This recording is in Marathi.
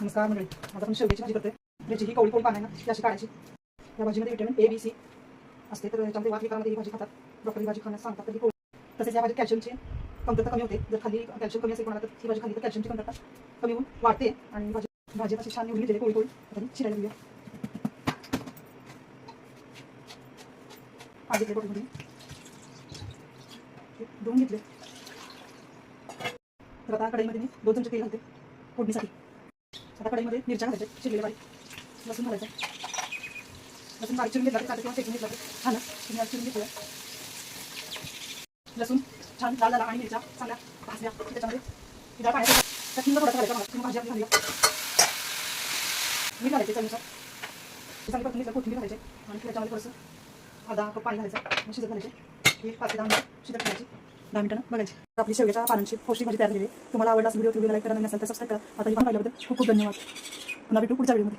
नमस्कार मंडळी. आता आपण शेवग्याची भाजी करतोय. याची ही कवळी कोण पाहणार ना ती अशी काढायची. या भाजीमध्ये विटॅमिन ए बी सी असते. तर याच्यामध्ये वातविकारामध्ये ही भाजी खातात. डॉक्टर ही भाजी खाण्यास सांगतात तर ही कवळी. तसेच या भाजीत कॅल्शियमची कमतरता कमी होते. जर खाली कॅल्शियम कमी असेल कोणाला तर ही भाजी खाली तर कॅल्शियमची कमतरता कमी होऊन वाढते. आणि भाजी भाजी अशी छान निवडली घेतली कोळी कोळी आता ही चिरायला घेऊया. आधी घेतले बॉटलमध्ये धुवून घेतले. तर आता कढईमध्ये मी दोन चमचे तेल घालते फोडणीसाठी. आता कढईमध्ये मिरच्या घालायच्या चिरलेल्या बारीक लसूण घालायचं. लसूण बारीक चिरून घेतला तर किंवा चेकून घेतला तर छान तुम्ही आज चिरून घेतलं लसूण छान लाल झाला आणि मिरच्या चांगल्या भाजल्या. त्याच्यामध्ये ही डाळ पाण्यात त्या हिंग थोडा घालायचा मला किंवा भाजी आपली घालूया मीठ घालायचे चवीनुसार. चांगली पत्नी कोथिंबीर घालायचे. आणि त्याच्यामध्ये थोडंसं अर्धा कप पाणी घालायचं. मग शिजत घालायचे. एक पाच दहा मिनिट शिजत घालायची दहा मिनिटांना बघायची. आपली शेवग्याच्या पानांची पौष्टिक भाजी तयार केली तुम्हाला आवडला व्हिडिओ व्हिडिओ लाईक करा नसेल तर सबस्क्राईब करा. आता ही पण पाहिल्याबद्दल खूप खूप धन्यवाद. पुन्हा भेटू पुढच्या व्हिडिओमध्ये.